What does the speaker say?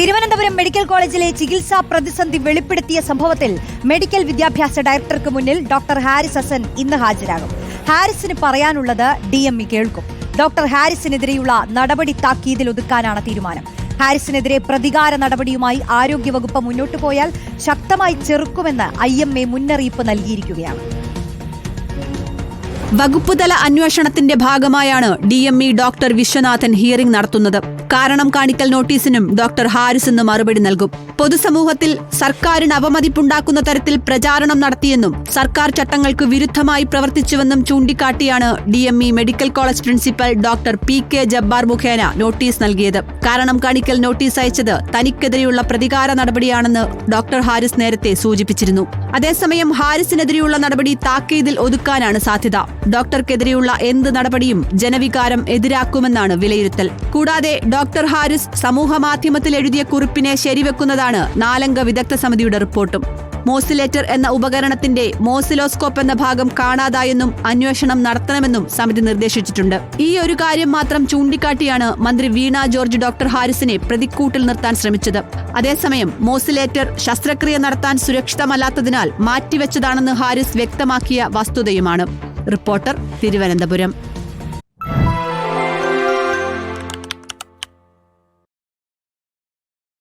Thiruvananthapuram medical കോളേജിലെ ചികിത്സാ പ്രതിസന്ധി വെളിപ്പെടുത്തിയ സംഭവത്തിൽ മെഡിക്കൽ വിദ്യാഭ്യാസ ഡയറക്ടർക്ക് മുന്നിൽ ഡോക്ടർ ഹാരിസ് ഹസൻ ഇന്ന് ഹാജരാകും. ഹാരിസിന് പറയാനുള്ളത് ഡി എം ഇ കേൾക്കും. ഡോക്ടർ ഹാരിസിനെതിരെയുള്ള നടപടി താക്കീതിൽ ഒതുക്കാനാണ് തീരുമാനം. ഹാരിസിനെതിരെ പ്രതികാര നടപടിയുമായി ആരോഗ്യവകുപ്പ് മുന്നോട്ടു പോയാൽ ശക്തമായി ചെറുക്കുമെന്ന് ഐ എം എ മുന്നറിയിപ്പ് നൽകിയിരിക്കുകയാണ്. വകുപ്പുതല അന്വേഷണത്തിന്റെ ഭാഗമായാണ് D M E doctor Viswanathan hearing നടത്തുന്നത്. കാരണം കാണിക്കൽ നോട്ടീസിനും ഡോക്ടർ ഹാരിസ് ഇന്ന് മറുപടി നൽകും. പൊതുസമൂഹത്തിൽ സർക്കാരിന് അവമതിപ്പുണ്ടാക്കുന്ന തരത്തിൽ പ്രചാരണം നടത്തിയെന്നും സർക്കാർ ചട്ടങ്ങൾക്ക് വിരുദ്ധമായി പ്രവർത്തിച്ചുവെന്നും ചൂണ്ടിക്കാട്ടിയാണ് D M E medical college principal doctor P K Jabbar മുഖേന നോട്ടീസ് നൽകിയത്. കാരണം കാണിക്കൽ നോട്ടീസ് അയച്ചത് തനിക്കെതിരെയുള്ള പ്രതികാര നടപടിയാണെന്ന് ഡോക്ടർ ഹാരിസ് നേരത്തെ സൂചിപ്പിച്ചിരുന്നു. അതേസമയം ഹാരിസിനെതിരെയുള്ള നടപടി താക്കീതിൽ ഒതുക്കാനാണ് സാധ്യത. ഡോക്ടർക്കെതിരെയുള്ള എന്ത് നടപടിയും ജനവികാരം എതിരാക്കുമെന്നാണ് വിലയിരുത്തൽ. കൂടാതെ ഡോക്ടർ ഹാരിസ് സമൂഹമാധ്യമത്തിൽ എഴുതിയ കുറിപ്പിനെ ശരിവെക്കുന്നതാണ് നാലംഗ വിദഗ്ധ സമിതിയുടെ റിപ്പോർട്ടും. മോസിലേറ്റർ എന്ന ഉപകരണത്തിന്റെ മോസിലോസ്കോപ്പ് എന്ന ഭാഗം കാണാതായെന്നും അന്വേഷണം നടത്തണമെന്നും സമിതി നിർദ്ദേശിച്ചിട്ടുണ്ട്. ഈ ഒരു കാര്യം മാത്രം ചൂണ്ടിക്കാട്ടിയാണ് മന്ത്രി വീണ ജോർജ് ഡോക്ടർ ഹാരിസിനെ പ്രതിക്കൂട്ടിൽ നിർത്താൻ ശ്രമിച്ചത്. അതേസമയം മോസിലേറ്റർ ശസ്ത്രക്രിയ നടത്താൻ സുരക്ഷിതമല്ലാത്തതിനാൽ മാറ്റിവെച്ചതാണെന്ന് ഹാരിസ് വ്യക്തമാക്കിയ വസ്തുതയുമാണ്. റിപ്പോർട്ടർ തിരുവനന്തപുരം.